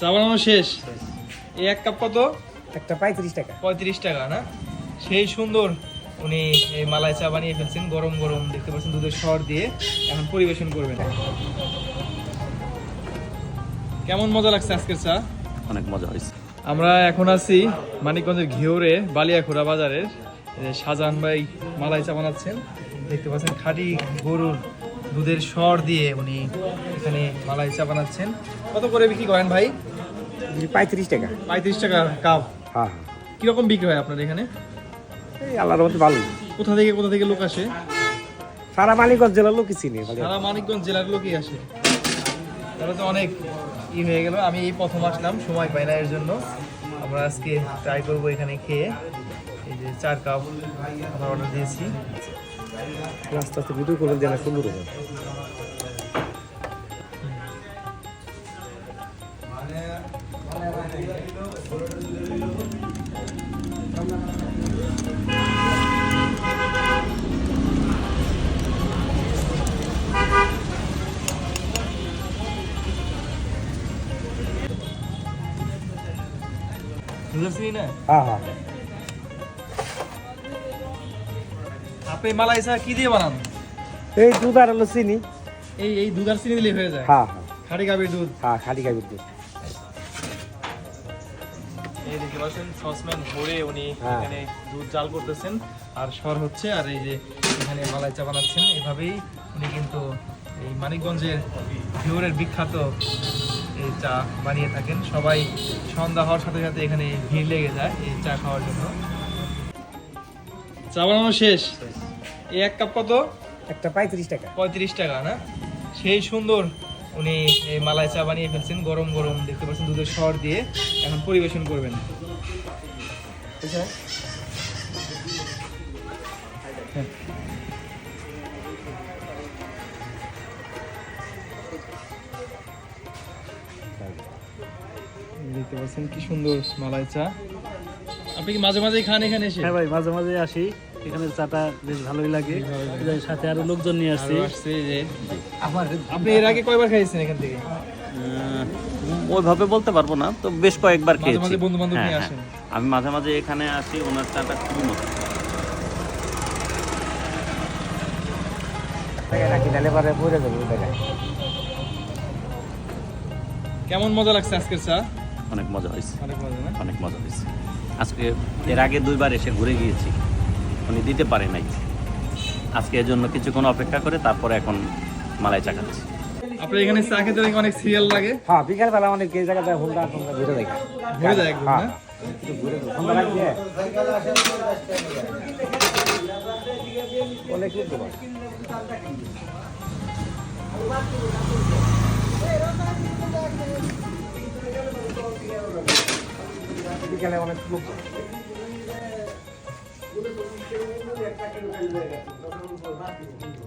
চা বানানো শেষ। এই এক কাপ কত? একটা পঁয়ত্রিশ টাকা। পঁয়ত্রিশ টাকা না? সেই সুন্দর উনি এই মালাই চা বানিয়ে ফেলছেন গরম গরম দেখতে পাচ্ছেন দুধের শর দিয়ে। এখন পরিবেশন করবেন। কেমন মজা লাগছে আজকের চা? অনেক মজা হয়েছে। আমরা এখন আছি মানিকগঞ্জের ঘিওরে বালিয়াখোড়া বাজারের। শাহজাহান ভাই মালাই চা বানাচ্ছেন। দেখতে পাচ্ছেন খাঁটি গরুর দুধের সর দিয়ে উনি এখানে মালাই চা বানাচ্ছেন। কত করে বিক্রি করেন ভাই? পঁয়ত্রিশ টাকা। পঁয়ত্রিশ টাকা কাপ। হ্যাঁ কীরকম বিক্রি হয় আপনার এখানে? এই আল্লাহর মধ্যে ভালো। কোথা থেকে কোথা থেকে লোক আসে? সারা মালিকগঞ্জ জেলার লোকই চিনি সারা মানিকগঞ্জ জেলার লোকই আসে। তাহলে তো অনেক ই হয়ে গেল। আমি এই প্রথম আসলাম সময় পাই না এর জন্য। আমরা আজকে ট্রাই করব এখানে খেয়ে। এই যে চার কাপ আমরা অর্ডার দিয়েছি। আস্তে আস্তে ভিডিও করবেন জেলা সুন্দর হবে বুঝেছি না আপনি মালাই চা কি দিয়ে বানান? এই দুধ আর হলো চিনি। এই এই দুধ আর চিনি দিলেই হয়ে যায়? হ্যাঁ হ্যাঁ। গাভীর দুধ? হ্যাঁ গাভীর দুধ। এই দেখতে পাচ্ছেন সসম্যান ভরে উনি হ্যাঁ। এখানে দুধ জাল করতেছেন। আর সর হচ্ছে আর এই যে এখানে মালাই চা বানাচ্ছেন এভাবেই উনি কিন্তু এই মানিকগঞ্জের ভিওরের বিখ্যাত এই চা বানিয়ে থাকেন। সবাই সন্ধ্যা হওয়ার সাথে সাথে এখানে ভিড় লেগে যায় এই চা খাওয়ার জন্য। চা বানানো শেষ। এই এক কাপ কত? একটা পঁয়ত্রিশ টাকা। পঁয়ত্রিশ টাকা না? সেই সুন্দর। উনি এই মালাই চা বানিয়ে ফেলছেন গরম গরম দেখতে পাচ্ছেন দুধের স্বর দিয়ে। এখন পরিবেশন করবেন। দেখতে পাচ্ছেন কি সুন্দর মালাই চা। আপনি কি মাঝে মাঝে খান এখানে এসে? হ্যাঁ ভাই মাঝে মাঝে আসি। এখানে চাটা বেশ ভালোই লাগে। সাথে আরও লোকজন নিয়ে আসছি। আপনি এর আগে কয়বার খাইছেন এখান থেকে? ওইভাবে বলতে পারব না তো বেশ কয়েকবার মাঝে খেয়েছি। হ্যাঁ, নিয়ে হ্যাঁ। আমি মাঝে মাঝে এখানে আসি ওনার চাটা খুবই মজা টাকায় কেমন মজা লাগছে আজকের চা? অনেক মজা হয়েছে। অনেক মজা অনেক মজা হয়েছে। আজকে এর আগে দুইবার এসে ঘুরে গিয়েছি। উনি দিতে পারে নাই। আজকে এর জন্য কিছুক্ষণ অপেক্ষা করে তারপরে এখন মালাই চা খাচ্ছি। আপনার এখানে চা খেতে নাকি অনেক সিরিয়াল লাগে। হ্যাঁ বিকাল বেলা অনেক এই জায়গাতে হুন্ডা হুন্ডা ঘুরে দেখা। ঘুরে যায় একদম হ্যাঁ। না একটু ঘুরে অনেক লোক তো বসে। হয়ে গেছে তখন।